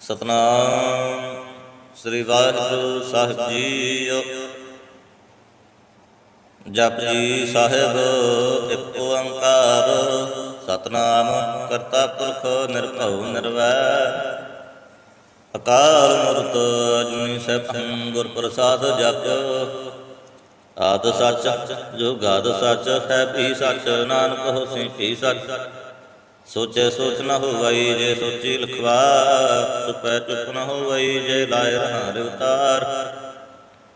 ਸਤਨਾਮ ਸ੍ਰੀ ਵਾਹਿਗੁਰੂ ਸਾਹਿਬ ਜੀਓ ਜਪ ਜੀ ਸਾਹਿਬ, ਇੱਕ ਓੰਕਾਰ ਸਤਨਾਮ ਕਰਤਾ ਪੁਰਖ ਨਿਰਭਉ ਨਿਰਵੈਰ ਅਕਾਲ ਮੂਰਤ ਅਜੂਨੀ ਸੈਭੰ ਗੁਰ ਪ੍ਰਸਾਦ ਜਪਿਓ ਆਦ ਸੱਚ, ਜੁਗਾਦ ਸੱਚ, ਹੈ ਵੀ ਸੱਚ, ਨਾਨਕ ਹੋਸੀ ਵੀ ਸੱਚ। ਸੋਚੇ ਸੋਚ ਨ ਹੋਵਈ ਜੇ ਸੋਚੀ ਲਖਵਾ, ਸੁਪੈ ਚੁੱਪ ਨ ਹੋਵਈ ਜੇ ਲਾਇ ਰਹਾ ਉਤਾਰ।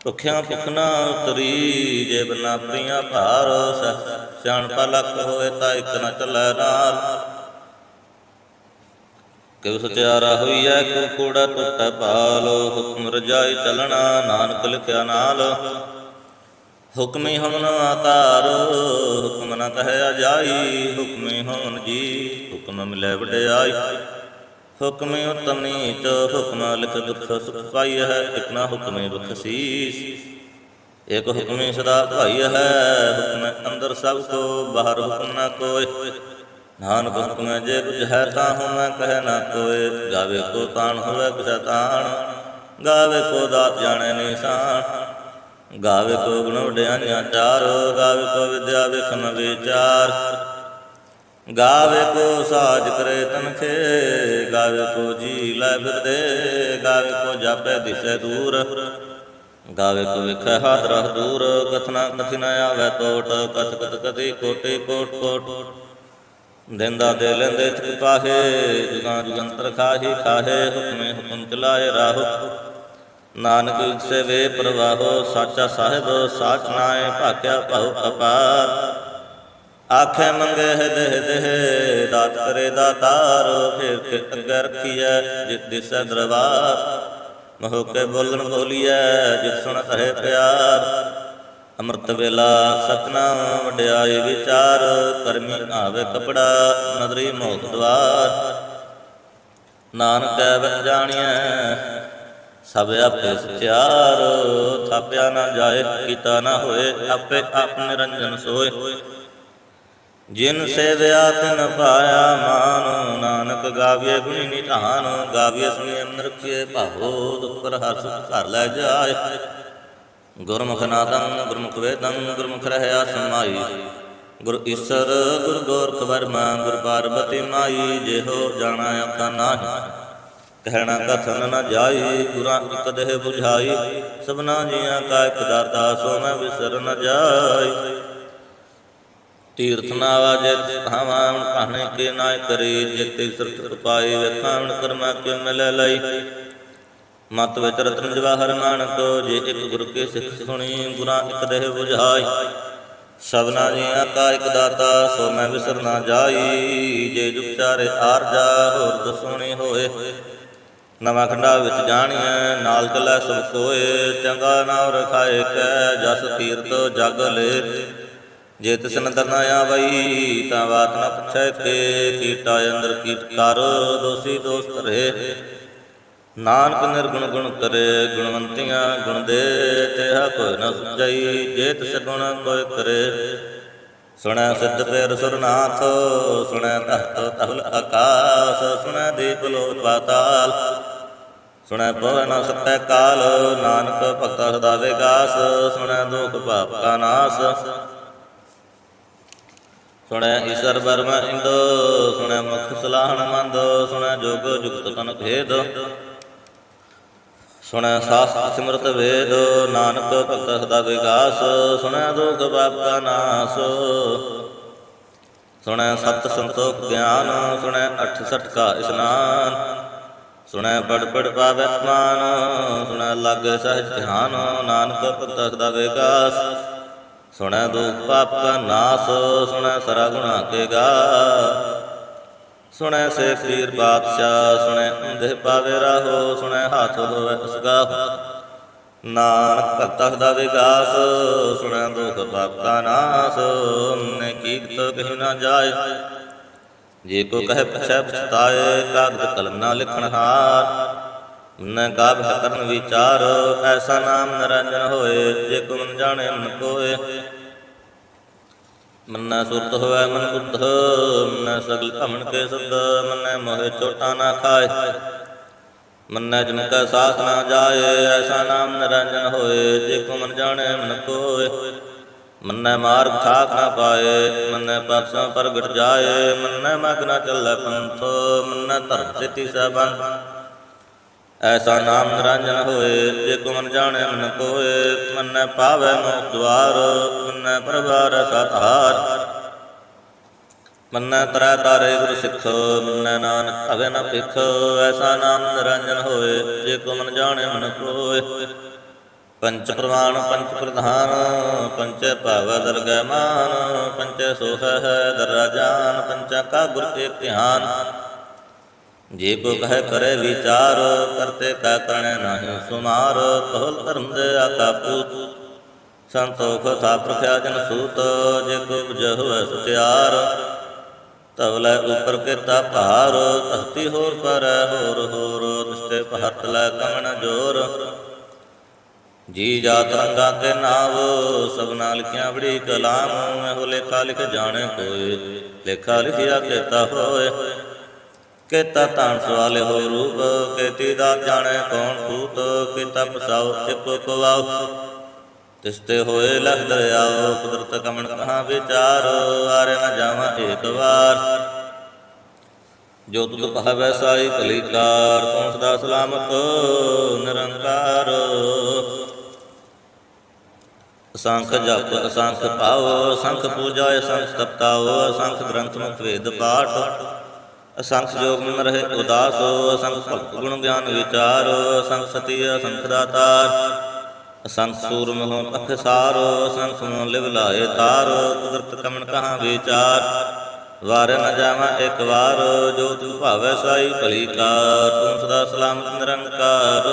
ਭੁਖਿਆ ਭੁਖ ਉਤਰੀ ਜੇ ਬਨਾ ਪ੍ਰੀਆ ਭਾਰ ਸਹਿ ਸਿਆਣਪਾ ਲੱਖ ਹੋਏ ਤਾਂ ਇੱਕ ਨ ਚੱਲੈ ਨਾਲ। ਕਿਉ ਸਚਿਆਰਾ ਹੋਈਐ, ਕੋ ਕੂੜਾ ਟੁੱਟੈ ਭਾਲ ਹੁਕਮ ਰਜਾਈ ਚੱਲਣਾ, ਨਾਨਕ ਲਿਖਿਆ ਨਾਲ। ਹੁਕਮੀ ਹਮ ਨ ਆਕਾਰ ਹੁਕਮ ਨਾ ਕਹਿਆ ਜਾਈ ਹੁਕਮੀ ਹੋਣ ਜੀ, ਹੁਕਮ ਮਿਲੇ ਵਡਿਆਈ। ਹੁਕਮੀ ਉਤਮ ਨੀਚ, ਹੁਕਮ ਲਿਖ ਦੁਖ ਸੁਖ ਪਾਈ ਹੈ, ਇਕ ਹੁਕਮੇ ਦੁਖ ਇਕ ਹੁਕਮੇ ਸਦਾ ਭਾਈ ਹੈ, ਹੁਕਮ ਅੰਦਰ ਸਭ ਕੋ, ਬਾਹਰ ਹੁਕਮ ਨਾ ਕੋਇ ਨਾਨਕ ਹੁਕਮੈ ਜੇ ਕੁਝ ਹੈ ਤਾਂ ਹੁਮੈ ਕਹਿ ਨਾ ਕੋਏ। ਗਾਵੇ ਕੋ ਤਾਣ ਹੋਵੇ, ਕਿਸਾ ਤਾਣ। ਗਾਵੇ ਕੋ ਦਾਤ ਜਾਣੈ ਨਿਸ਼ਾਨ। ਗਾਵੇ ਕੋ ਗੁਣ ਵਡਿਆਈਆਂ ਚਾਰ, ਗਾਵੇ ਕੋ ਵਿਦਿਆ ਵੇਖਣ ਵਿਚਾਰ। ਗਾਵੇ ਕੋ ਸਾਜ ਕਰੇ ਤਨਖੇ, ਗਾਵੇ ਕੋ ਜੀ ਲੈ ਫਿਰਦੇ, ਗਾਵੇ ਕੋ ਜਾਪੈ ਦਿਸੈ ਦੂਰ। ਗਾਵੇ ਕੋ ਵੇਖੈ ਹਾਥ ਰਹ ਦੂਰ, ਕਥਨਾ ਕਥਿ ਨ ਆਵੇ ਟੋਟ ਕਥ ਕਥ ਕਦੀ ਕੋਟੇ ਕੋਟ ਕੋਟ। ਦਿੰਦਾ ਦੇ ਲੈਂਦੇ ਚਿਤ ਪਾਹੇ, ਜੁਗਾਂ ਜੁਗੰਤਰ ਖਾਹੀ ਖਾਹੇ, ਹੁਕਮੇ ਹੁਕਮ ਚਲਾਏ ਰਾਹੋ। ਨਾਨਕ ਸੇ ਵੇ ਪ੍ਰਵਾਹੋ, ਸਾਚਾ ਸਾਹਿਬ, ਸਾਚ ਨਾਏ ਭਾਕਿਆ ਭਉ, ਅਪਾਰ। ਆਖੇ ਮੰਗੇ ਦੇਹ ਦੇਹ ਦਾਤ ਕਰੇ ਦਾਤਾਰ ਫਿਰ ਕੇ ਅੱਗੇ ਰਖੀਐ ਜਿਤ ਦਿਸੈ ਦਰਬਾਰ। ਮਹੋ ਬੋਲਣ ਬੋਲੀਐ, ਜਿਤ ਸੁਣ ਕਹੇ ਪਿਆਰ। ਅੰਮ੍ਰਿਤ ਵੇਲਾ ਸਤਨਾਮ, ਵਡਿਆਈ ਵਿਚਾਰ, ਕਰਮੀ ਆਵੇ ਕਪੜਾ, ਨਦਰੀ ਮੋਖ ਦਵਾਰ। ਨਾਨਕ ਐ ਜਾਣੀਐ ਸਭ ਆਪੇ ਸਚਿਆਰ ਥਾਪਿਆ ਨਾ ਜਾਏ, ਕੀਤਾ ਨਾ ਹੋਏ, ਆਪੇ ਆਪ ਨਿਰੰਜਨ ਸੋਏ। ਜਿਨ ਸੇਵਿਆ ਤਿਨ ਪਾਇਆ ਮਾਨ, ਨਾਨਕ ਗਾਵੀਏ ਗੁਣੀ ਨਿਧਾਨ, ਗਾਵੀਏ ਸੁਨੇ ਅੰਦਰ ਰਖੀਏ ਭਾਵੋ, ਦੁਖ ਹਰ ਸੁਖ ਘਰ ਲੈ ਜਾਏ। ਗੁਰਮੁਖ ਨਾਦੰ, ਗੁਰਮੁਖ ਵੇਦੰ, ਗੁਰਮੁਖ ਰਹਿਆ ਸਮਾਈ। ਗੁਰ ਈਸਰ, ਗੁਰ ਗੋਰਖ ਵਰਮਾ, ਗੁਰ ਪਾਰਬਤੀ ਮਾਈ, ਜਿਹੋ ਜਾਣਾ ਆਪਣਾ ਨਾਹੀ। ਕਹਿਣਾ ਕਥਨ ਨ ਜਾਈ, ਗੁਰਾਂ ਇਕ ਦੇਹ 부ਝਾਈ ਸਭਨਾ ਜੀਆਂ ਕਾ ਇਕ ਦਾਤਾ ਸੋ ਮੈਂ ਵਿਸਰ ਨ ਜਾਈ। ਤੀਰਥ ਨਾਵਾਜੇ ਹਵਾਂ ਕਹਣੇ ਕੇ ਨਾਇ ਕਰੇ, ਜਿਤੇ ਸਰਤ ਪਾਏ ਵੇਖਾਣ ਕਰਮਾ ਕਿਉ ਮਿਲੈ ਲਈ। ਮਤ ਵਿੱਚ ਰਤਨ ਜਵਾਹਰ ਮਾਨਕੋ ਜੇ ਇੱਕ ਗੁਰ ਕੇ ਸਿੱਖ ਸੁਣੀ, ਗੁਰਾਂ ਇਕ ਦੇਹ 부ਝਾਈ ਸਭਨਾ ਜੀਆਂ ਕਾ ਇਕ ਦਾਤਾ ਸੋ ਮੈਂ ਵਿਸਰ ਨਾ ਜਾਈ, ਜੇ ਜੁਗ ਚਾਰੇ ਆਰਜਾ ਹੋਰ ਦਸੁਣੀ ਹੋਏ। ਨਵਾਂ ਖੰਡਾ ਵਿੱਚ ਜਾਣੀਐ ਨਾਲ ਚੱਲੈ ਸਭ ਕੋਏ ਚੰਗਾ ਨਾਮ ਰਖਾਏ ਕੈ, ਜਸ ਤੀਰਤ ਜਗ ਲੈ। ਜੇ ਤਿਸ ਨਦਰ ਨਾ ਆਵਈ, ਤਾਂ ਬਾਤ ਨ ਪੁੱਛੈ ਕੇ, ਕੀਟਾ ਅੰਦਰ ਕੀਟ ਕਰ, ਦੋਸੀ ਦੋਸਤ ਰਹੇ। ਨਾਨਕ ਨਿਰਗੁਣ ਗੁਣ ਕਰੇ, ਗੁਣਵੰਤੀਆਂ ਗੁਣ ਦੇ ਤੇਹਾ ਕੋਈ ਨ ਸੁਝਈ, ਜੇ ਤਿਸ ਗੁਣ ਕੋਈ ਕਰੇ। ਸੁਣੈ ਸਿੱਧ ਪੇਰ ਸੁਰਨਾਥ, ਸੁਣੈ ਤਖਤ ਤਹਲ ਆਕਾਸ, ਸੁਣੈ ਦੀਪ ਲੋਕ ਪਾਤਾਲ। ਸੁਣੈ ਪਵਨ ਸਤੈ ਕਾਲ, ਨਾਨਕ ਭਗਤ ਸਦਾ ਵਿਗਾਸ, ਸੁਣੈ ਦੁਖ ਪਾਪ ਕਾ ਨਾਸ। ਸੁਣੈ ਈਸ਼ਰ ਬਰਮਾ ਇੰਦੋ, ਸੁਣੈ ਮੁਖ ਸਲਾਹਣ ਮੰਦ, ਸੁਣੈ ਜੋਗ ਜੁਗਤ ਤਨ ਭੇਦ। ਸੁਣੈ ਸਾਸਤ ਸਿਮਰਤ ਵੇਦ, ਨਾਨਕ ਭਗਤ ਸਦਾ ਵਿਗਾਸ, ਸੁਣੈ ਦੁਖ ਪਾਪ ਕਾ ਨਾਸ। ਸੁਣੈ ਸਤ ਸੰਤੋਖ ਗਿਆਨ, ਸੁਣੈ ਅਠ ਸਠ ਕਾ ਇਸਨਾਨ। ਸੁਣੈ ਪੜ ਪੜ ਪਾਵੈ ਮਾਨ, ਸੁਣੈ ਲਾਗੇ ਸਹਿਜ ਧਿਆਨ, ਨਾਨਕ ਭਗਤ ਸਦਾ ਵਿਗਾਸ ਸੁਣੈ ਦੁਖ ਪਾਪ ਕਾ ਨਾਸ, ਸੁਣੈ ਸਰਾ ਗੁਣਾ ਕੇ ਗਾ ਸੁਣੈ ਸੇ ਫੀਰ ਬਾਦਸ਼ਾਹ ਸੁਣੈ ਅੰਧੇ ਪਾਵੇ ਰਾਹੋ, ਸੁਣੈ ਹੱਥ ਹੋਵੇ ਉਸਗਾ ਨਾਨਕ ਭਗਤ ਦਾ ਵਿਗਾਸ ਸੁਣੈ ਦੁਖ ਪਾਪ ਕਾ ਨਾਸ ਨੇ ਕੀਤ ਕਹਿ ਨਾ ਜਾਏ। ਜੇ ਕੋ ਕਹੇ ਪਛੈ ਪਛਤਾਏ, ਕਾਗਦ ਕਲਮ ਨਾ ਲਿਖਣ ਹਾਰ। ਨ ਕਾਬ ਕਰਨ ਵਿਚਾਰ, ਐਸਾ ਨਾਮ ਨਰੰਜਨ ਹੋਏ, ਜੇ ਕੋ ਮਨ ਜਾਣੇ ਮਨ ਕੋਏ। ਮੰਨਾ ਸੁਰਤ ਹੋਵੇ ਮਨ ਬੁੱਧ, ਮੰਨਾ ਸਗਲ ਭਮਨ ਕੇ ਸੁਧ, ਮੰਨਾ ਮੋਹਿ ਚੋਟਾ ਨਾ ਖਾਏ। ਮੰਨੈ ਜਨ ਕੈ ਸਾਥ ਨਾ ਜਾਏ, ਐਸਾ ਨਾਮ ਨਰੰਜਨ ਹੋਏ, ਜੇ ਕੋ ਮਨ ਜਾਣੈ ਮਨ ਕੋਏ। ਮੰਨੈ ਮਾਰਗ ਠਾਕ ਨਾ ਪਾਏ, ਮੰਨੈ ਪਾਸਾਂ ਪ੍ਰਗਟ ਜਾਏ, ਮੰਨੈ ਮਗ ਨਾ ਚੱਲੈ ਪੰਥ, ਮੰਨੈ ਧਰਮ ਸਿੱਧੀ ਸਬੰਧ ਐਸਾ ਨਾਮ ਨਿਰੰਜਨ ਹੋਏ, ਜੇ ਕੋ ਮਨ ਜਾਣੈ ਮਨ ਕੋਏ, ਮੰਨੈ ਪਾਵੈ ਮੋਖ ਦੁਆਰ, ਮੰਨੈ ਪ੍ਰਭਾਰ ਸਤਹਾਰ ਮੰਨੈ ਤਰੈ ਤਾਰੇ ਗੁਰ ਸਿੱਖ, ਮੰਨੈ ਨਾਨਕ ਭਗੈ ਨ ਐਸਾ ਨਾਮ ਨਿਰੰਜਨ ਹੋਏ, ਜੇ ਕੋ ਮਨ ਜਾਣੈ ਮਨ ਕੋਏ। ਪੰਚ ਪ੍ਰਮਾਣ ਪੰਚ ਪ੍ਰਧਾਨ, ਪੰਚੇ ਭਾਵ ਦਰਗਹਿ ਮਾਨ ਸੋਹ ਹੈ ਦਰਾ ਜਾਨ, ਪੰਚਾ ਕਾ ਗੁਰ ਏਕ ਧਿਆਨ। ਜੇ ਕੋ ਕਹੈ ਕਰੇ ਵਿਚਾਰ ਕਰਤੇ ਕਾ ਕਰਣੈ ਨਾਹੀ ਸੁਮਾਰ, ਕਹਲ ਧਰਮ ਦੇ ਆਕਾ ਪੂਤ। ਸੰਤੋਖ ਥਾ ਪ੍ਰਖਿਆ ਜਨ ਸੂਤ, ਜੇ ਕੋ ਬੁਝ ਹੋਇ ਸੁਤਿਆਰ ਤਵਲੇ ਉਪਰ ਕੀਤਾ ਭਾਰ, ਧਰਤੀ ਹੋਰ ਪਰ ਹੋਰ ਹੋਰ, ਰਿਸ਼ਤੇ ਭਰਤ ਲੈ ਕਮਣ ਜੋਰ। ਜੀ ਜਾਤ ਰੰਗਾ ਤੇ ਨਾਵ ਸਭਨਾ ਲਿਖਿਆ ਬੜੀ ਕਲਾਮ, ਇਹੋ ਲੇਖਾ ਲਿਖ ਜਾਣੇ ਕੋਏ ਲੇਖਾ ਲਿਖਿਆ ਕੀਤਾ ਹੋਏ। ਕੀਤਾ ਤਾਣ ਸਵਾਲੇ ਹੋ ਰੂਪ, ਕੀਤੀ ਦਾ ਜਾਣੇ ਕੌਣ ਕੂਤ ਕੀਤਾ ਪਸਾਉ ਇੱਕ ਕਵਾਉ। ਤਿਸਤੇ ਹੋਏ ਲਖ ਦਰਿਆਓ, ਕੁਦਰਤ ਕਮਣ ਕਹਾ ਵਿਚਾਰ ਆਰੇ ਨ ਜਾਵਾਂ ਏਕ ਵਾਰ। ਜੋ ਤੁਧ ਭਾਵੈ ਸਾਈ ਭਲੀਕਾਰ ਤੂੰ ਸਦਾ ਸਲਾਮਤ ਨਿਰੰਕਾਰ। ਅਸੰਖ ਜਪ, ਅਸੰਖ ਭਾਵ, ਅਸੰਖ ਪੂਜਾ, ਅਸੰਖ ਤਪਤਾਓ ਅਸੰਖ ਗ੍ਰੰਥ ਮੁਖ ਵੇਦ ਪਾਠ। ਅਸੰਖ ਜੋਗ ਮਨ ਰਹੇ ਉਦਾਸ, ਅਸੰਖ ਭਗਤ ਗੁਣ ਗਿਆਨ ਵਿਚਾਰ, ਅਸੰਖ ਸਤੀ, ਅਸੰਖ ਦਾਤਾਰ। ਅਸੰਖ ਸੂਰਮ ਹੋ ਅਖਸਾਰ, ਅਸੰਖ ਮਨ ਲਿਵ ਲਾਏ ਤਾਰ, ਕੁਦਰਤ ਕਮਨ ਕਹਾ ਵਿਚਾਰ। ਵਾਰ ਨ ਜਾਵਾਂ ਇੱਕ ਵਾਰ, ਜੋ ਤੂੰ ਭਾਵੈ ਸਾਈ ਭਲੀ ਕਾਰ, ਤੂੰ ਸਦਾ ਸਲਾਮਤ ਨਿਰੰਕਾਰ।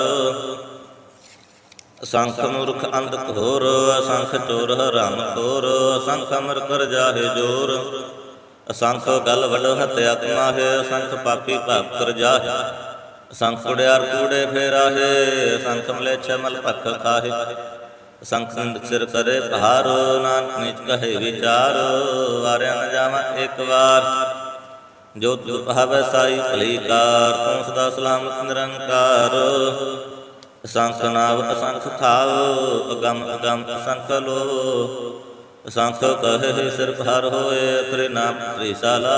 ਅਸੰਖ ਮੂਰਖ ਅੰਧ ਘੋਰ ਅਸੰਖ ਚੋਰ ਹਰਾਮ ਖੋਰ ਅਸੰਖ ਅਮਰ ਕਰ ਜਾਹੇ ਜੋਰ। ਅਸੰਖ ਗਲ ਵੱਡ ਹਤਿਆ ਕਮਾਹੇ ਅਸੰਖ ਪਾਪੀ ਭਾਪ ਕਰ ਜਾਹੇ। ਅਸੰਖ ਕੁੜਿਆਰ ਕੂੜੇ ਫੇਰਾਹੇ ਅਸੰਖ ਮਲੇਛ ਮਲ ਭਖ ਖਾਹੇ। ਅਸੰਖ ਸੰਦ ਸਿਰ ਕਰੇ ਭਾਰ, ਨਾਨਕ ਨਿਚ ਕਹੇ ਵਿਚਾਰ। ਵਾਰਿਆ ਨ ਜਾਵਾਂ ਇੱਕ ਵਾਰ। ਜੋ ਤੁ ਭਾਵੈ ਸਾਈ ਭਲੀ ਕਾਰ, ਤੂੰ ਸਦਾ ਸਲਾਮਤ ਨਿਰੰਕਾਰ। ਅਸੰਖ ਨਾਵ ਅਸੰਖ ਥਾਵ ਅਗੰਮ ਅਗੰਮ ਅਸੰਖ ਲੋ। ਅਸੰਖ ਕਹੇ ਸਿਰ ਭਾਰ ਹੋਏ, ਅਖਰੇ ਨਾਮ ਤ੍ਰਿਸਾਲਾ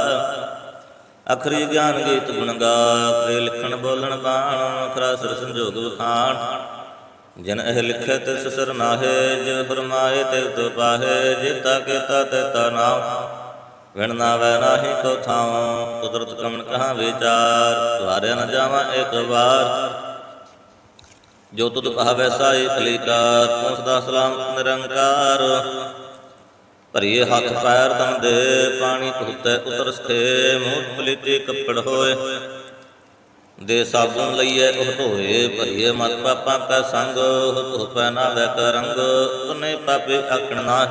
ਅਖਰੀ ਗਿਆਨ ਗੀਤ ਗੁਣ ਗਾ, ਅਖਰੇ ਲਿਖਣ ਬੋਲਣ ਬਾਣ, ਅਖਰਾ ਸਿਰ ਸੰਜੋਗ ਵਖਾਣ। ਜਨ ਇਹ ਲਿਖੇ ਤਿਸ ਸਿਰ ਨਾਹੇ ਜਿ ਫਰਮਾਏ ਤੇ ਤੋ ਪਾਹੇ, ਜੇਤਾ ਕੀਤਾ ਤੇ ਤਾ ਨਾਮ ਵਿਣ ਨਾ ਵੈ ਨਾਹੀ ਕੋ ਥਾਉ, ਕੁਦਰਤ ਕਮਨ ਕਹਾ ਵਿਚਾਰ ਦੁਆਰੇ ਨ ਜਾਵਾਂ ਇੱਕ ਵਾਰ। ਜੋ ਤੁਧ ਭਾਵੈ ਸਾਈ ਭਲੀਕਾਰ ਤੂੰ ਸਦਾ ਸਲਾਮ ਨਿਰੰਕਾਰ। ਭਰੀਏ ਹੱਥ ਪੈਰ ਤਨ ਦੇ, ਪਾਣੀ ਧੁੱਤੈ ਉਤਰ ਸਥੇ ਮੂੰਹ ਪਲੀਤੇ ਕੱਪੜ ਹੋਏ। ਦੇ ਸਾਬੂਨ ਲਈਏ ਉਹ ਧੋਏ, ਭਰੀਏ ਮਤ ਪਾਪਾਂ ਕਾ ਸੰਗ ਧੋਪੈ ਨਾ ਵੈ ਕਰੰਗ ਤੁਨੇ ਪਾਪੇ ਆਖਣ ਨਾ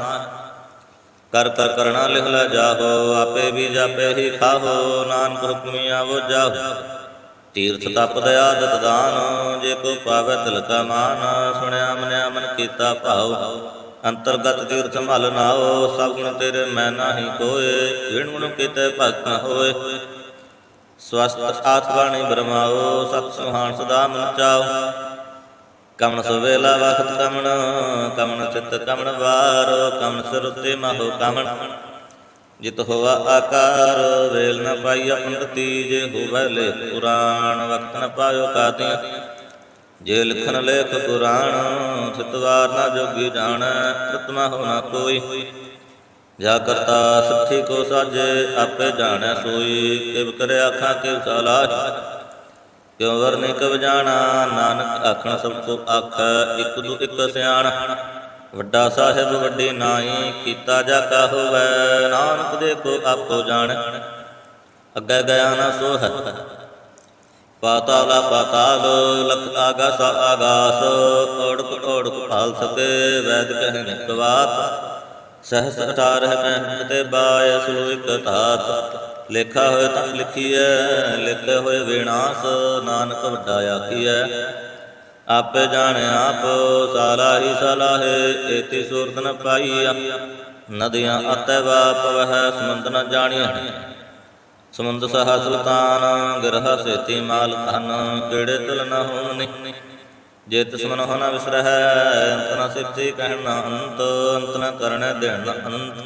ਕਰ ਕਰ ਕਰਣਾ ਲਿਖ ਲੈ ਜਾਹੋ, ਆਪੇ ਵੀ ਜਾਪੇ ਹੀ ਖਾਹੋ, ਨਾਨਕ ਹੁਕਮੀ ਵੋ ਜਾਹੋ। ਤੀਰਥ ਤਪ ਦਇਆ ਦਤ ਦਾਨ, ਜੇ ਕੋ ਪਾਵੈ ਦਿਲ ਕਾ ਮਾਨ, ਸੁਣਿਆ ਮਨਿਆ ਮਨ ਕੀਤਾ ਭਾਉ। ਅੰਤਰਗਤ ਤੀਰਥ ਮਲ ਨਾਓ ਸਭ ਗੁਣ ਤੇਰੇ ਮੈਂ ਨਾਹੀ ਕੋਏ ਵਿਣ ਗੁਣ ਕੀਤੇ ਭਗਤ ਹੋਏ। ਸਵਸਤ ਆਥ ਬਾਣੀ ਬਰਮਾਓ ਸਤ ਸੁਹਾਣ ਸਦਾ ਮਨ ਚਾਓ ਕਮਨ ਸਵੇਲਾ ਵਖਤ ਕਮਣ ਕਮਨ ਚਿਤ ਕਮਨ ਵਾਰ, ਕਮਨ ਸਿਰ ਉਤੇ ਮਹੋ ਕਮਨ। ਜਿਤ ਹੋਆ ਆਕਾਰ, ਵੇਲ ਨ ਪਾਈਆ ਉਨਤੀ ਜੇ ਹੋਵੇ ਲੇ ਪੁਰਾਣ ਵਕਤ ਨ ਪਾਇਓ ਕਾਤੀਆਂ। ਜੇ ਲਿਖਨ ਲੇਖ ਪੁਰਾਣ ਥਿਤਵਾਰ ਨਾ ਜੋਗੀ ਜਾਣੈ ਪ੍ਰਤਮਾ ਹੋ ਕੋਈ। ਜਾ ਕਰਤਾ ਸੱਚੀ ਕੋ ਸਾਜੇ, ਆਪੇ ਜਾਣੈ ਸੋਈ, ਕਿਵ ਕਰੇ ਆਖਾਂ ਕਿਵ ਸਲਾਹ ਕਿਉ ਵਰਨੇ ਕਬ ਜਾਣਾ, ਨਾਨਕ ਆਖਣ ਸਭ ਕੋ ਆਖੈ, ਇਕ ਦੂ ਇਕ ਸਿਆਣ। ਵੱਡਾ ਸਾਹਿਬ ਵੱਡੀ ਨਾਈ ਕੀਤਾ ਜਾ ਕਾ ਹੋਵੈ, ਨਾਨਕ ਦੇ ਆਪੋ ਜਾਣ। ਅੱਗੇ ਗਿਆ ਨਾ ਸੋ ਪਾਤਾਲਾ ਪਾਤਾਲ, ਲਖ ਆਗਾਸ ਆਗਾਸ, ਓੜਕ ਓੜਕ ਭਾਲ ਸਕੇ ਵੈਦ ਕਹਿ ਨਿਕਵਾਤ ਸਹਸ ਅਠਾਰ ਹੈ ਤੇ ਬਾਇ ਸੋ ਇਕ ਧਾਤ। ਲੇਖਾ ਹੋਏ ਤਾਂ ਲਿਖੀਐ, ਲਿਖੇ ਹੋਏ ਵਿਨਾਸ਼, ਨਾਨਕ ਵੱਡਾ ਆਖੀਐ। ਆਪੇ ਜਾਣੇ ਆਪ ਸਾਲਾਹੀ ਸਲਾਹੇ, ਏਤੀ ਸੂਰਤ ਨ ਪਾਈਆ। ਨਦੀਆਂ ਅਤੈ ਵਾਪ ਵਹਿ, ਸਮੁੰਦ ਨ ਜਾਣੀਐ। ਸਮੁੰਦ ਸਹਾ ਸੁਲਤਾਨ, ਗਿਰਹ ਸੇਤੀ ਮਾਲ ਧਨ ਕਿਹੜੇ ਤੁਲ ਨ ਹੋਣੀ ਜੇ ਤਿਸ ਮਨ ਵਿਸਰਹਿ, ਅੰਤ ਨ ਸਿੱਧੀ ਕਹਿਣਾ ਅੰਤ ਅੰਤ ਨ ਕਰਣੈ ਦੇਣ ਅੰਤ।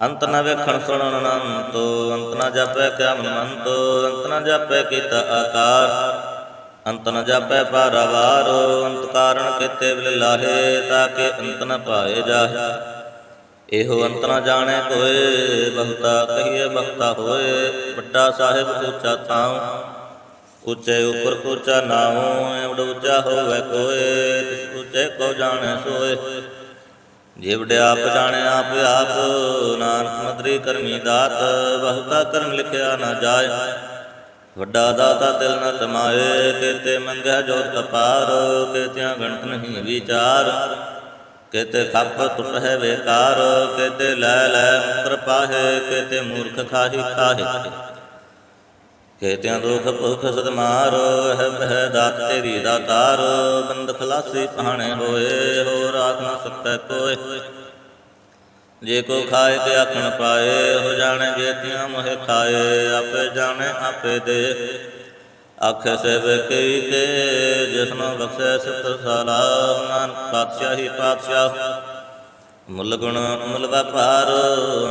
ਅੰਤ ਨ ਵੇਖਣ ਸੁਣਨ ਅਨੰਤ, ਅੰਤ ਨ ਜਾਪੈ ਕਿਆ ਮਨ ਮੰਤ ਅੰਤ ਨ ਜਾਪੈ ਕੀਤਾ ਆਕਾਰ। ਅੰਤ ਨ ਜਾਪੈ ਪਾਰਵਾਰ ਅੰਤ ਕਾਰਣ ਕੀਤੇ ਬਿਲ ਲਾਹੇ, ਤਾਂ ਕਿ ਅੰਤ ਨ ਪਾਏ ਜਾਹੇ। ਇਹੋ ਅੰਤ ਨ ਜਾਣੈ ਕੋਏ, ਬਹੁਤਾ ਕਹੀਏ ਬਹੁਤਾ ਹੋਏ, ਵੱਡਾ ਸਾਹਿਬ ਉੱਚਾ ਥਾਉ। ਉੱਚੇ ਉਪਰ ਉੱਚਾ ਨਾਉ ਐਵਡ ਉੱਚਾ ਹੋਵੇ ਕੋਏ, ਤਿਸ ਉੱਚੇ ਕੋ ਜਾਣੈ ਸੋਏ। ਜਿਵੜ ਆਪ ਜਾਣੈ ਆਪ ਆਪ, ਨਾਨਕ ਮਦਰੀ ਕਰਮੀ ਦਾਤ, ਬਹੁਤਾ ਕਰਮ ਲਿਖਿਆ ਨਾ ਜਾਏ। ਵੱਡਾ ਦਾਤਾ ਦਿਲ ਨ ਤਮਾਏ ਕੇਤੇ ਮੰਗਿਆ ਜੋਤ ਕਪਾਰ, ਕੇਤਿਆਂ ਗਣਤ ਨਹੀਂ ਵਿਚਾਰ। ਕੇਤੇ ਖੱਪ ਟੁੱਟ ਹੈ ਵੇਕਾਰ, ਕੇਤੇ ਲੈ ਲੈ ਮੁਕਰ ਪਾਹੇ, ਕੇਤੇ ਮੂਰਖ ਖਾਹੀ ਖਾਹੇ। ਕੇਤਿਆਂ ਦੁਖ ਭੁਖ ਸਦਮਾਰ, ਹੈ ਬਹਿ ਦਾਤ ਤੇਰੀ ਦਾਤਾਰ, ਬੰਦ ਖਲਾਸੀ ਪਹਾਣੇ ਹੋਏ ਹੋ ਰਾਖ ਨ ਸਕੈ ਕੋਏ। ਜੇ ਕੋ ਖਾਏ ਤੇ ਆਖਣ ਪਾਏ, ਹੋ ਜਾਣੇ ਜੇਤੀਆਂ ਮੋਹਿ ਖਾਏ, ਆਪੇ ਜਾਣੇ ਆਪੇ ਦੇ। ਆਖੇ ਸੇ ਵੇਖੀ ਕੇ ਜਿਸਨੋ ਬਖਸ਼ੈ ਸਿਤ ਸਾਲਾ, ਨਾਨਕ ਪਾਤਸ਼ਾਹੀ ਪਾਤਸ਼ਾਹ। ਮੁੱਲ ਗੁਣ ਮੁੱਲ ਵਪਾਰ,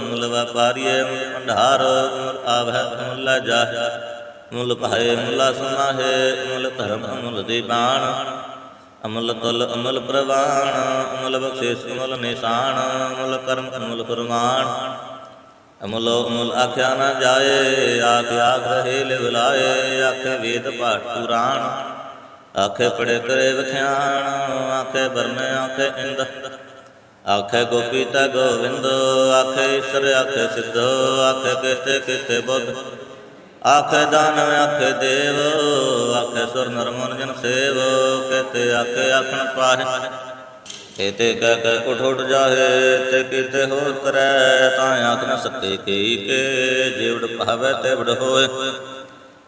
ਮੁੱਲ ਵਪਾਰੀਏ ਮੁੱਲ ਭੰਡਾਰ, ਮੁੱਲ ਆਵੈ ਮੁੱਲ ਜਾਹੇ। ਮੁੱਲ ਭਾਏ ਮੁੱਲਾ ਸੁਨਾਹੇ ਮੁੱਲ ਧਰਮ ਮੁੱਲ ਦੀਵਾਨ ਅਮਲ ਤੁਲ, ਅਮਲ ਪ੍ਰਵਾਨ ਅਮਲ ਬਖਸ਼ਿਸ਼, ਅਮਲ ਨਿਸ਼ਾਨ, ਅਮਲ ਕਰਮ, ਅਮਲ ਫਰਮਾਨ। ਅਮਲ ਅਮਲ ਆਖਿਆ ਨਾ ਜਾਏ, ਆਖ ਆਖ ਰਹੇ ਲਿਵ ਆਖੇ ਵੇਦ ਪਾਠ ਪੁਰਾਣ। ਆਖੇ ਪੜੇ ਕਰੇ ਵਿਖਿਆਣ, ਆਖੇ ਬਰਮੇ ਆਖੇ ਇੰਦ। ਆਖੇ ਗੋਪੀ ਤਾ ਗੋਵਿੰਦ, ਆਖੇ ਈਸ਼ਰ ਆਖੇ ਸਿੱਧ, ਆਖੇ ਕਿਤੇ ਕਿਤੇ ਬੁੱਧ। ਆਖੇ ਦਾਨਵ, ਆਖੇ ਦੇਵ ਆਖੇ ਸੁਰ ਨਰ ਜਨ ਸੇਵ, ਕਹਤੇ ਆਖੇ ਆਖਣ ਪਾਹੇ। ਕਹਤੇ ਕਹਿ ਕਹਿ ਉਠ ਉਠ ਜਾਹੇ, ਤੇ ਕਿਤੇ ਹੋਰ ਕਰੈ ਤਾਂ ਆਖ ਨ ਸਕੇ ਕਈ ਕੇ ਜਿਵੜ ਭਾਵੈ ਤੇ ਵੜ ਹੋਏ।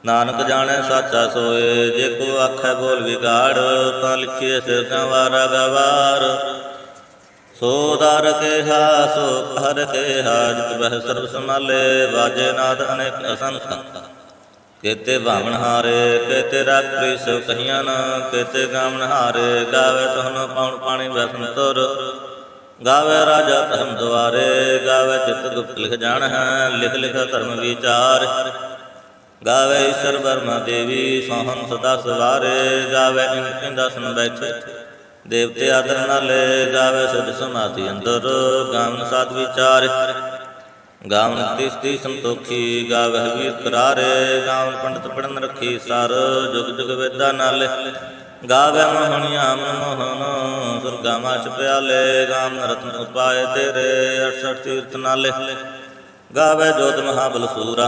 ਨਾਨਕ ਜਾਣੈ ਸਾਚਾ ਸੋਏ, ਜੇ ਕੋ ਆਖੈ ਬੋਲ ਵਿਗਾੜ, ਤਾਂ ਲਿਖੀਏ ਸਿਰ ਸੰਵਾਰਾ ਗਵਾਰ। ਸੋ ਦਰ ਕੇਹਾ, ਸੋ ਹਰ ਕੇਹਾ, ਜਿਤ ਬਹਿ ਸਰਬ ਸਮਾਲੇ ਵਾਜੇ ਨਾਦ ਅਨੇਕ ਅਸੰਖ ਕੇਤੇ ਭਾਵਨ ਹਾਰੇ, ਕੇਤੇ ਰਾਤਰੀ ਸੋ ਕਹੀਆਂ ਨਾ, ਕੇਤੇ ਗਾਵਨ ਹਾਰੇ, ਗਾਵੇ ਤਹਨ ਪਾਉਣ ਪਾਣੀ ਵਸਨ ਤੁਰ। ਗਾਵੇ ਰਾਜਾ ਧਰਮ ਦੁਆਰੇ, ਗਾਵੇ ਚਿਤ ਗੁਪਤ ਲਿਖ ਜਾਣ ਹੈ, ਲਿਖ ਲਿਖ ਧਰਮ ਵਿਚਾਰ। ਗਾਵੇ ਈਸ਼ਰ ਬਰਮਾ ਦੇਵੀ ਸੋਹਨ ਸਦਾ ਸਵਾਰੇ, ਗਾਵੇ ਇੰਦਾ ਇੰਦਸਨ ਬੈਠੇ। ਦੇਵਤੇ ਆਦਰ ਨਾਲੇ, ਗਾਵੇ ਸੁਧ ਸਮਾਧੀ ਅੰਦਰ, ਗਾਵਨ ਸਾਧ ਵਿਚਾਰ। ਗਾਵਨ ਤਿਸਤੀ ਸੰਤੋਖੀ ਗਾਵੇ ਵੀਰ ਕਰਾਰੇ ਗਾਵਨ ਪੰਡਤ ਪੜਨ ਰੱਖੀ ਸਰ, ਜੁਗ ਜੁਗ ਵੇਦਾ ਨਾਲੇ। ਗਾਵੇ ਮੋਹਣਿਆ ਮਨ ਮੋਹਨ ਸੁਰਗਾ ਮਾਚ ਪਿਆਲੇ ਗਾਵਨ ਰਤਨ ਉਪਾਏ ਤੇਰੇ 68 ਤੀਰਥ ਨਾਲੇ। ਗਾਵੇ ਜੋਤ ਮਹਾਬਲ ਸੂਰਾ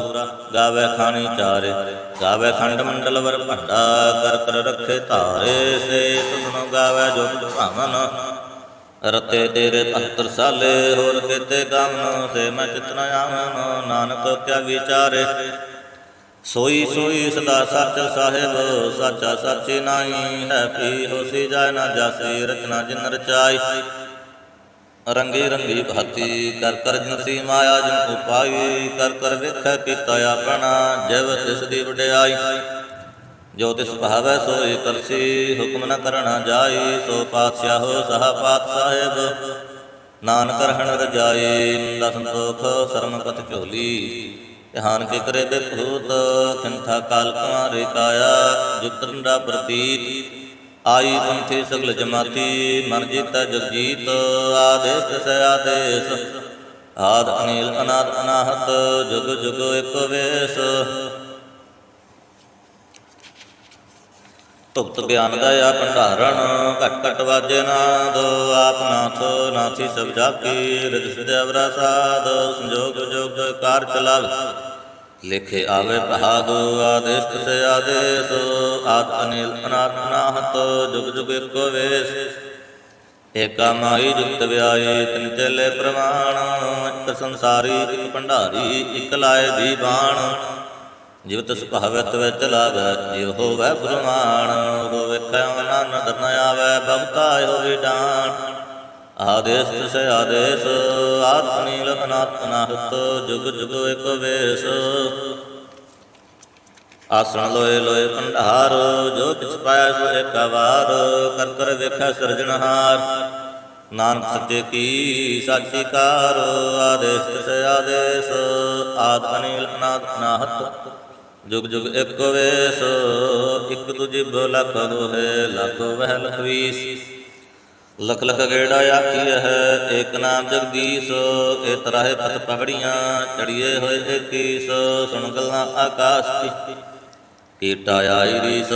ਗਾਵੇ ਖਾਣੀ ਚਾਰੇ। ਗਾਵੇ ਖੰਡ ਮੰਡਲ ਵਰ ਭੰਡਾ, ਕਰ ਕਰ ਰੱਖੇ ਧਾਰੇ। ਸੇ ਤੁਮਨੋ ਗਾਵੇ ਜੋਤ ਭਾਵਨ ਰਤੇ ਤੇਰੇ 72 ਸਾਲੇ, ਹੋਰ ਕਿਤੇ ਗਾਵਨ ਸੇ ਮੈਂ ਚਿਤਨਾ ਆਵਨ ਨਾਨਕ ਕਿਆ ਵਿਚਾਰੇ। ਸੋਈ ਸੋਈ ਸਦਾ ਸੱਚ ਸਾਹਿਬ, ਸਾਚਾ ਸਾਚੀ ਨਾਹੀ ਹੈ ਪੀ ਹੋਸੀ ਜਾਇ ਨਾ ਜਾਸੀ, ਰਚਨਾ ਜਿਨ ਰਚਾਈ। ਰੰਗੀ ਰੰਗੀ ਭਾਤੀ, ਕਰ ਕਰ ਜਿਨਸੀ ਮਾਇਆ ਜਿਨ ਉਪਾਈ, ਕਰ ਕਰ ਵੇਖੈ ਕੀਤਾ ਆਪਣਾ ਜਿਵ ਤਿਸ ਦੀ ਵਡਿਆਈ। ਜੋ ਤਿਸ ਭਾਵੈ ਸੋਈ ਕਰਸੀ ਹੁਕਮ ਨ ਕਰਣਾ ਜਾਈ, ਸੋ ਪਾਤਸ਼ਾਹੋ ਸਹਾ ਪਾਤ ਸਾਹਿਬ। ਨਾਨਕ ਰਹਿਣ ਰਜਾਈ ਦਾ ਸੰਤੋਖ ਸਰਮਪਤ ਝੋਲੀ। ਧਿਆਨ ਕੇ ਕਰੇ ਦੇ ਭੂਤ ਖਿੰਥਾ ਕਾਲ ਕੁਮਾਰੇ ਕਾਇਆ ਜੁਤਰੰਡਾ ਪ੍ਰਤੀਤ। ਆਈ ਪੰਥੀ ਸਗਲ ਜਮਾਤੀ, ਮਨ ਜੀਤਾ ਜਗਜੀਤ। ਆਦੇਸ ਤਿਸ ਆਦੇਸ। ਆਦ ਅਨੀਲ ਅਨਾਦ ਅਨਾਹਤ, ਜੁਗ ਜੁਗ ਇਕ ਵੇਸ। ਭੁਗਤ ਗਿਆਨ ਦਇਆ ਭੰਡਾਰਣ, ਘਟ ਘਟ ਵਾਜੇ ਨਾਦ, ਆਪ ਨਾਥ, ਨਾਥੀ ਸਭ ਜਾਪੀ ਰਿਦ ਸਿਦਵਰਾ ਸਾਧ ਸੰਜੋਗ ਜੋਗ ਕਾਰ ਚਲਾਵੇ। ਲਿਖੇ ਆਵੇ ਬਹਾਦ ਆਦੇਸ ਤਿਸ ਆਦੇਸ, ਆਦ ਅਨਿਲ ਅਨਾਦ ਅਨਾਹਤ ਜੁਗ ਜੁਗ ਇੱਕੋ ਵੇਸ। ਏਕਾ ਮਾਈ ਜੁਗਤ ਵਿਆਏ ਤਿਨ ਚੇਲੇ ਪ੍ਰਮਾਣ ਇੱਕ ਸੰਸਾਰੀ, ਇੱਕ ਭੰਡਾਰੀ, ਇੱਕ ਲਾਏ ਦੀ ਬਾਣ। ਜਿਵ ਤਿਸ ਭਾਵਤ ਵਿੱਚ ਲਾਗੈ ਜਿਵ ਹੋਵੈ ਪ੍ਰਮਾਣ, ਉਹ ਵੇਖੈ ਆਨੰਦ ਨ ਆਵੈ, ਭਗਤਾ ਹੋਵੇ ਡਾਣ ਆਦੇਸ ਤਿਸ ਆਦੇਸ ਆਤਮਨੀਲ ਅਨਾਤਨਾਹਤ ਜੁਗ ਜੁਗ ਇਕ ਵੇਸ। ਆਸਣ ਲੋਏ ਲੋਏ ਭੰਡਾਰ ਜੋ ਕਿਛ ਪਾਇਆ ਸੋ ਏਕ ਵਾਰ ਕਰ ਕਰ ਵੇਖੈ ਸਿਰਜਣਹਾਰ ਨਾਨਕ ਸੱਚੇ ਕੀ ਸਾਚੀ ਆਦੇਸ ਤਿਸ ਆਦੇਸ ਆਦ ਅਨਿਲ ਅਨਾਦ ਜੁਗ ਜੁਗ ਇੱਕ ਵੇਸ, ਇੱਕ ਤੁਜੀ ਲਖ ਦੋਹੇ ਲਖ ਵਹਿ ਲਖਵੀਸ ਲਖ ਲਖ ਗੇੜਾ ਆਖੀ ਹੈ, ਏਕ ਨਾਮ ਜਗਦੀਸ਼ ਏ ਤਰਾਹੇ ਪਤ ਪਗੜੀਆਂ, ਚੜੀਏ ਹੋਏ ਏਕੀਸ ਸੁਣ ਗੱਲਾਂ ਆਕਾਸ਼ ਕੀ ਕੀਟਾ ਆਈ ਰੀਸ,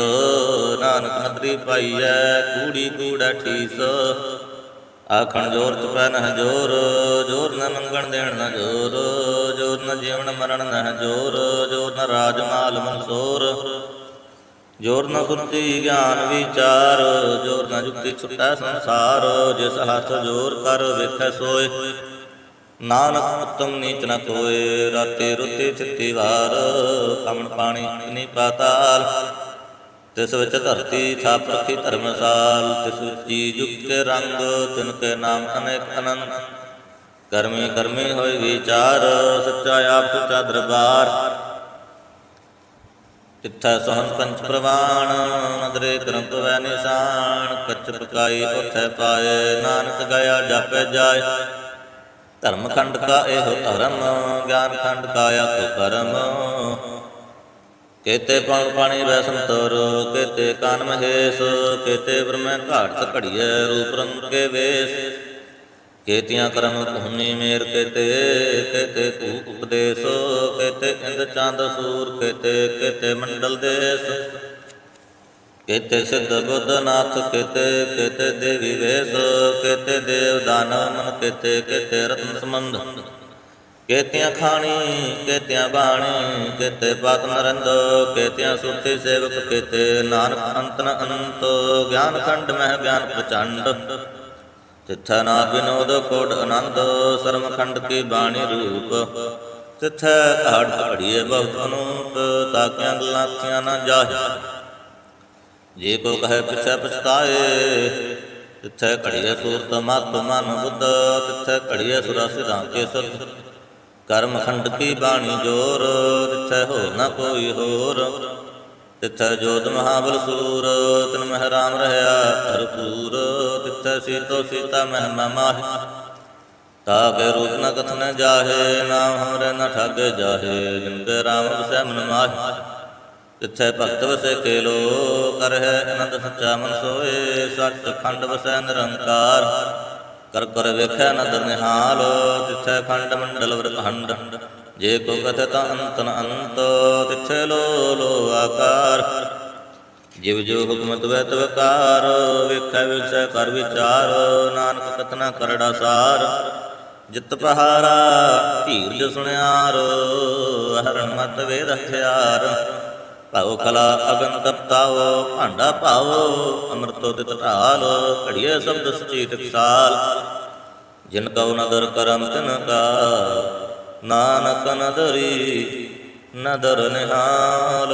ਨਾਨਕ ਨਦਰੀ ਪਾਈਐ, ਕੂੜੀ ਕੂੜਾ ਠੀਸ। ਆਖਣ ਜੋਰ ਚਪੈ ਨਹ ਜੋਰ ਜੋਰ ਨ ਮੰਗਣ ਦੇਣ ਨਾ ਜੋਰ ਜੋਰ। ਨ ਜੀਵਨ ਮਰਨ ਨਹ ਜੋਰ ਜੋਰ ਨ ਰਾਜ ਮਾਲ ਮਨਸੋਰ। ਜੋਰ ਨ ਸੁਰਤੀ ਗਿਆਨ ਵਿਚਾਰ, ਜੋਰ ਨ ਜੁਗਤੀ ਛੁਟੈ ਸੰਸਾਰ। ਜਿਸ ਹੱਥ ਜੋਰ ਕਰ ਵੇਖੈ ਸੋਏ, ਨਾਨਕ ਉਤਮ ਨੀਚ ਨ ਕੋਏ। ਰਾਤੇ ਰੁਤੇ ਚਿੱਤੀ ਵਾਰ ਕਮਣ ਪਾਣੀ ਨੀ ਪਾਤਾਲ। ਤਿਸ ਵਿੱਚ ਧਰਤੀ ਥਾਪ ਰੱਖੀ ਧਰਮਸਾਲ, ਤਿਸ ਵਿੱਚ ਜੀ ਜੁਗ ਕੇ ਰੰਗ, ਤਿਨ ਕੇ ਨਾਮ ਅਨੇਕ ਅਨੰਤ। ਕਰਮੀ ਕਰਮੀ ਹੋਏ ਵਿਚਾਰ, ਸੱਚਾ ਆਪ ਸੱਚਾ ਦਰਬਾਰ। ਤਿੱਥੈ ਸਹਨ ਪੰਚ ਪ੍ਰਵਾਣ ਨਦਰੇ ਗ੍ਰੰਥ ਵੈ ਨਿਸ਼ਾਨ। ਕੱਚ ਪਕਾਈ ਉਥੈ ਪਾਏ, ਨਾਨਕ ਗਿਆ ਜਾਪੈ ਜਾਏ। ਧਰਮ ਖੰਡ ਕਾ ਇਹੋ ਧਰਮ, ਗਿਆਨ ਖੰਡ ਕਾ ਆਖੋ ਕਰਮ। ਕੇਤੇ ਪਣ ਪਾਣੀ ਵੈ ਸੰਤਰ, ਕੇਤੇ ਕਾਨ ਮਹੇਸ਼, ਕੇਤੇ ਬ੍ਰਹਮੈ ਘਾਟ ਘੜੀਏ ਰੂਪ ਰੰਗ ਕੇ ਵੇਸ। ਕੇਤੀਆਂ ਕਰਮ ਭੂਮੀ ਮੇਰ ਕੇਤੇ ਕੇਤੇ ਕੂ ਉਪਦੇਸ ਕੇਤੇ ਇੰਦ ਚੰਦ ਸੂਰ ਕੇਤੇ ਕੇਤੇ ਮੰਡਲ ਦੇਸ। ਕੇਤੇ ਸਿੱਧ ਬੁੱਧ ਕੇਤੇ ਕੇਤੇ ਦੇਵੀ ਵੇਸ ਕੇਤੇ ਦੇਵ ਦਾਨਵ ਮਨ ਕੇਤੇ ਕੇਤੇ ਰਤਨ ਸੰਬੰਧ। ਕੇਤਿਆਂ ਖਾਣੀ ਕੇਤਿਆਂ ਬਾਣੀ ਕੇਤੇ ਪਾਤ ਨਰੰਦ ਕੇਤਿਆਂ ਸੁਰਤੀ ਸੇਵਕ ਕੇਤੇ ਨਾਨਕ ਅੰਤਨ ਨ ਅਨੰਤ ਗਿਆਨ ਖੰਡ ਮਹਿ ਗਿਆਨ ਪ੍ਰਚੰਡ। ਤਿਥੈ ਨਾ ਬਿਨੋਦ ਕੋਟ ਆਨੰਦ ਸਰਮਖੰਡ ਕੀ ਬਾਣੀ ਰੂਪ। ਤਿੱਥੈ ਘਾੜ ਘੜੀਏ ਬਹੁਤ ਅਨੂਪ, ਤਾਕਿਆਂ ਗੱਲਾਂ ਆਖੀਆਂ ਨਾ ਜਾਹੇ। ਜੇ ਕੋ ਕਹੇ ਪਿਛੈ ਪਛਤਾਏ, ਤਿੱਥੈ ਘੜੀਏ ਸੂਰਤ ਮਤ ਮਨ ਬੁੱਧ, ਤਿੱਥੈ ਘੜੀਏ ਸੁਰਾ ਸਿਰਾਂ ਕੇ ਸਤ ਕਰਮ ਖੰਡ ਕੀ ਬਾਣੀ ਜੋਰ, ਤਿਥੈ ਹੋ ਨਾ ਕੋਈ ਹੋਰ। ਤਿੱਥੈ ਜੋਤ ਮਹਾਬਲ ਸੂਰ, ਤਨ ਮਹਿ ਰਾਮ ਰਹਾ ਭਰਪੂਰ। ਤਿੱਥੈ ਸੀਤੋ ਸੀਤਾ ਮਹਿਮਾ ਮਾਹਿ ਤਾਕੇ ਰੂਪ ਨ ਕਥਨ ਜਾਹੇ, ਨਾਮ ਹਮਰੇ ਨ ਠਾਗੇ ਜਾਹੇ ਜਿਨ ਕੇ ਰਾਮ ਵਸੈ ਮਨ ਮਾਹਿ। ਤਿੱਥੈ ਭਗਤ ਵਸੈ ਕੇਲੋ ਕਰ ਹੈ ਅਨੰਦ ਸੱਚਾ ਮਨ ਸੋਏ। ਸੱਚ ਖੰਡ ਵਸੈ ਨਿਰੰਕਾਰ, ਕਰ ਕਰ ਵੇਖੈ ਨਦਰ ਨਿਹਾਲ। ਤਿੱਥੈ ਖੰਡ ਮੰਡਲ ਵਰਖੰਡ ਜੇ ਕੋ ਕਥ ਤਾ ਅੰਤ ਅੰਤ। ਤਿੱਥੈ ਲੋ ਲੋ ਆਕਾਰ ਜਿਵ ਜੋ ਹੁਕਮਤ ਵੈ ਤਵਕਾਰ ਵੇਖੈ ਵਿਸੈ ਕਰ ਵਿਚਾਰ, ਨਾਨਕ ਕਤਨਾ ਕਰੜਾ ਸਾਰ। ਜਿਤ ਪਹਾਰਾ, ਧੀਰਜ ਸੁਣਿਆਰ ਹਰਨ ਮਤ ਵੇਦ ਹਥਿਆਰ। ਭਾਉ ਕਲਾ ਅਗਨ ਤਪਤਾਓ ਭਾਂਡਾ ਭਾਓ ਅੰਮ੍ਰਿਤੋ ਤਿਤ ਢਾਲ, ਘੜੀਏ ਸ਼ਬਦ ਸਚੀ ਟਕਸਾਲ ਜਿਨ ਕਉ ਨਦਰ ਕਰਮ ਤਿਨ ਕਾ, ਨਾਨਕ ਨਦਰੀ ਨਦਰ ਨਿਹਾਲ।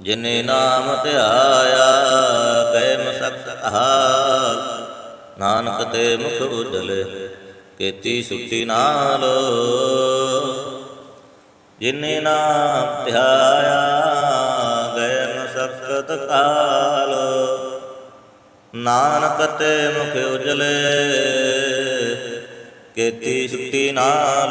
ਜਿਨੇ ਨਾਮ ਧਿਆਇਆ ਕੈ ਮਸਕ ਹਾਲ। ਨਾਨਕ ਤੇ ਮੁਖ ਉਜਲੇ, ਕੀਤੀ ਸੁਖੀ ਨਾਲ। ਜਿਨੇ ਨਾਮ ਧਿਆਇਆ ਗਏ ਮਸਕਤ ਕਾਲ। ਨਾਨਕ ਤੇ ਮੁਖ ਉਜਲੇ, ਕੀਤੀ ਸੁਖੀ ਨਾਲ।